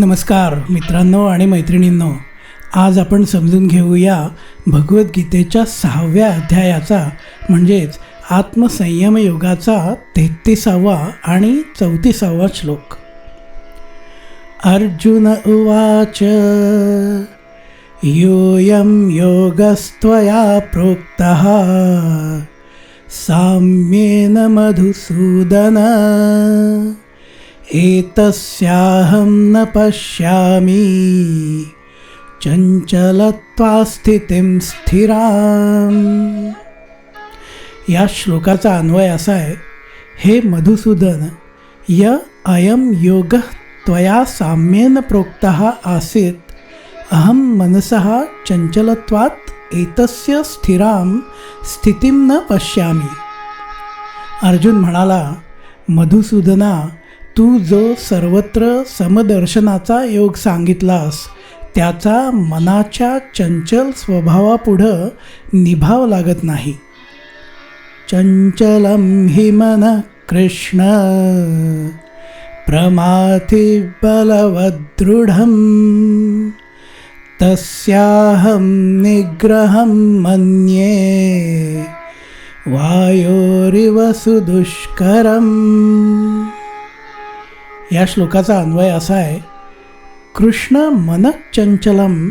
नमस्कार मित्रांनो आणि मैत्रिणींनो आज आपण समजून घेऊया भगवद्गीतेच्या सहाव्या अध्यायाचा म्हणजेच आत्मसंयम योगाचा तेहतीसावा आणि चौतीसावा श्लोक. अर्जुन उवाच योयम योगस्त्वया प्रोक्तः साम्येन मधुसूदन। एतस्याहं न पश्यामि। चञ्चलत्वा स्थितिं स्थिराम्। या श्लोकाचा अन्वय असा आहे हे मधुसूदन य अयम योग त्वया साम्येन प्रोक्त आसीत। अहम मनसः चंचलत्वात एतस्य स्थिराम स्थितीम न पश्यामी। अर्जुन म्हणाला मधुसूदना तू जो सर्वत्र समदर्शनाचा योग सांगितलास त्याचा मनाच्या चंचल स्वभावापुढं निभाव लागत नाही. चंचलं हि मन कृष्ण प्रमाथि बलवदृढं तस्याहं निग्रहं मन्ये वायोरिव सुदुष्करम्। या श्लोकाचा अन्वय असा आहे कृष्ण मनचंचलम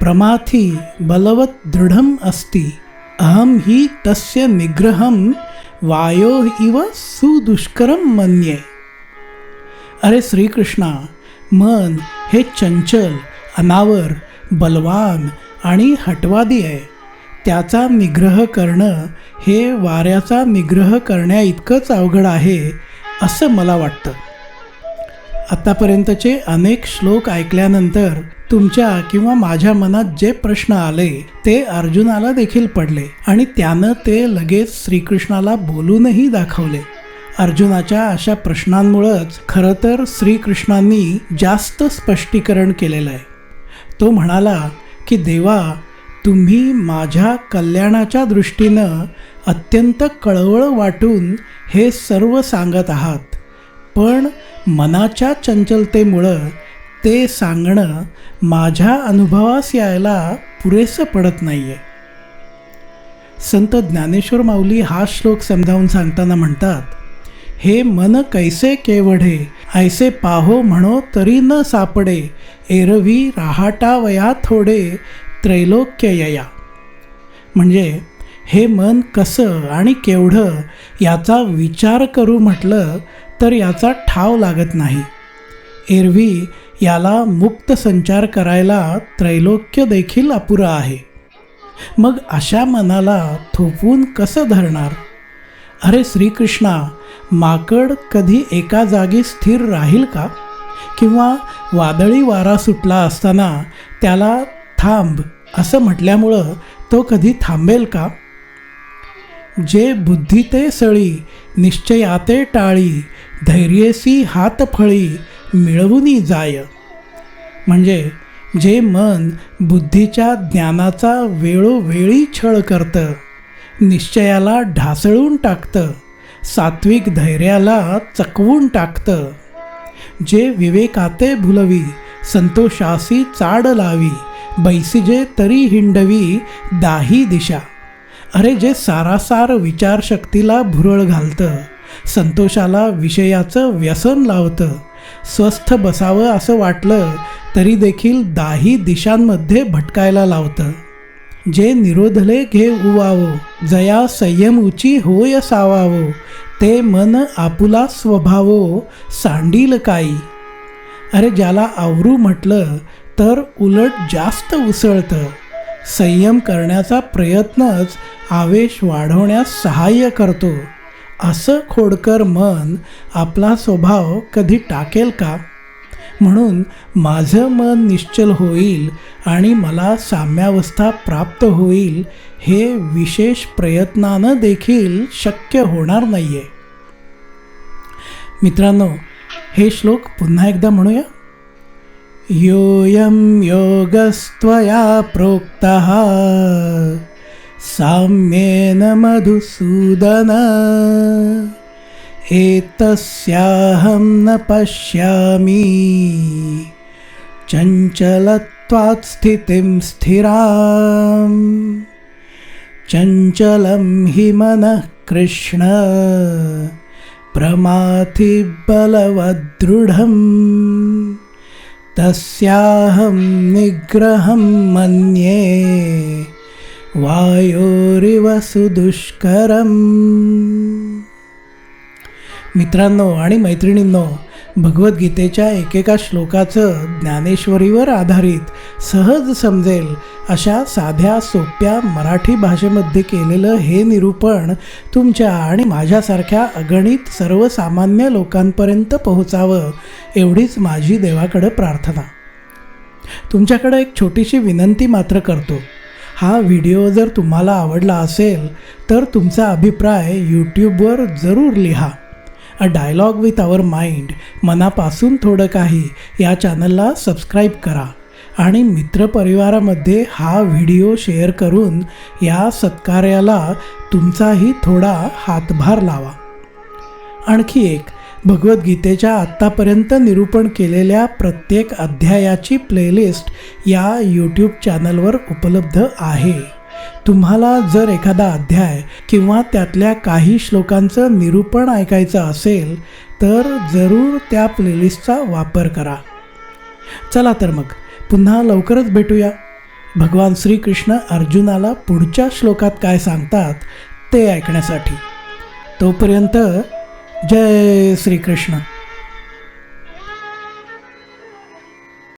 प्रमाथी बलवत दृढम अस्ति अहम ही तस्य निग्रहम वायो इव सुदुष्करम मन्ये। अरे श्रीकृष्णा मन हे चंचल अनावर बलवान आणि हटवादी आहे. त्याचा निग्रह करणं हे वाऱ्याचा निग्रह करण्याइतकंच अवघड आहे असं मला वाटतं. आतापर्यंतचे अनेक श्लोक ऐकल्यानंतर तुमच्या किंवा माझ्या मनात जे प्रश्न आले ते अर्जुनाला देखील पडले आणि त्यानं ते लगेच श्रीकृष्णाला बोलूनही दाखवले. अर्जुनाच्या अशा प्रश्नांमुळंच खरं तर श्रीकृष्णांनी जास्त स्पष्टीकरण केलेलं आहे. तो म्हणाला की देवा तुम्ही माझ्या कल्याणाच्या दृष्टीनं अत्यंत कळवळ वाटून हे सर्व सांगत आहात. पण मनाच्या चंचलतेमुळं ते सांगणं माझ्या अनुभवास यायला पुरेसं पडत नाही आहे संत ज्ञानेश्वर माऊली हा श्लोक समजावून सांगताना म्हणतात हे मन कैसे केवढे ऐसे पाहो म्हणो तरी न सापडे एरवी राहाटावया थोडे त्रैलोक्य यया म्हणजे हे मन कसं आणि केवढं याचा विचार करू म्हटलं तर याचा ठाव लागत नाही. एरवी याला मुक्त संचार करायला त्रैलोक्य देखील अपुरं आहे. मग अशा मनाला थोपवून कसं धरणार? अरे श्रीकृष्णा माकड कधी एका जागी स्थिर राहील का? किंवा वादळी वारा सुटला असताना त्याला थांब असं म्हटल्यामुळं तो कधी थांबेल का? जे बुद्धी ते सळी निश्चयाते टाळी धैर्येसी हातफळी मिळवूनी जाय. म्हणजे जे मन बुद्धीच्या ज्ञानाचा वेळोवेळी छळ करतं निश्चयाला ढासळून टाकतं सात्विक धैर्याला चकवून टाकतं. जे विवेकाते भुलवी संतोषासी चाड लावी बैसिजे तरी हिंडवी दाही दिशा. अरे जे सारासार विचारशक्तीला भुरळ घालतं संतोषाला विषयाचं व्यसन लावतं स्वस्थ बसावं असं वाटलं तरी देखील दाही दिशांमध्ये भटकायला लावतं. जे निरोधले घे उवावो जया संयम उची होय सावावो ते मन आपुला स्वभावो सांडील काई. अरे ज्याला आवरू म्हटलं तर उलट जास्त उसळतं. संयम करण्याचा प्रयत्नच आवेश वाढवण्यास सहाय्य करतो. असं खोडकर मन आपला स्वभाव कधी टाकेल का? म्हणून माझं मन निश्चल होईल आणि मला साम्यावस्था प्राप्त होईल हे विशेष प्रयत्नानं देखील शक्य होणार नाही आहे मित्रांनो हे श्लोक पुन्हा एकदा म्हणूया. योऽयं योगस्त्वया प्रोक्तः। साम्येन मधुसूदन। एतस्याहं न पश्यामि। चञ्चलत्वात् स्थितिं स्थिराम्। चञ्चलं हि मनः कृष्ण। प्रमाथि बलवदृढम् तस्याहं निग्रहं मन्ये वायोरिव सुदुष्करम्। मित्रांनो आणि मैत्रिणींनो भगवद्गीतेच्या एकेका श्लोकाचं ज्ञानेश्वरीवर आधारित सहज समजेल अशा साध्या सोप्या मराठी भाषेमध्ये केलेलं हे निरूपण तुमच्या आणि माझ्यासारख्या अगणित सर्वसामान्य लोकांपर्यंत पोहोचावं एवढीच माझी देवाकडं प्रार्थना. तुमच्याकडं एक छोटीशी विनंती मात्र करतो. हा व्हिडिओ जर तुम्हाला आवडला असेल तर तुमचा अभिप्राय यूट्यूबवर जरूर लिहा. A dialogue with our mind मनापासून थोडं काही या चॅनलला सबस्क्राईब करा. आणि मित्रपरिवारामध्ये हा व्हिडिओ शेअर करून या सत्कार्याला तुमचाही थोडा हातभार लावा. आणखी एक भगवद्गीतेच्या आत्तापर्यंत निरूपण केलेल्या प्रत्येक अध्यायाची प्लेलिस्ट या यूट्यूब चॅनलवर उपलब्ध आहे. तुम्हाला जर एखादा अध्याय किंवा त्यातल्या काही श्लोकांचं निरूपण ऐकायचं असेल तर जरूर त्या प्लेलिस्टचा वापर करा. चला तर मग पुन्हा लवकरच भेटूया. भगवान श्रीकृष्ण अर्जुनाला पुढच्या श्लोकात काय सांगतात ते ऐकण्यासाठी. तोपर्यंत जय श्रीकृष्ण.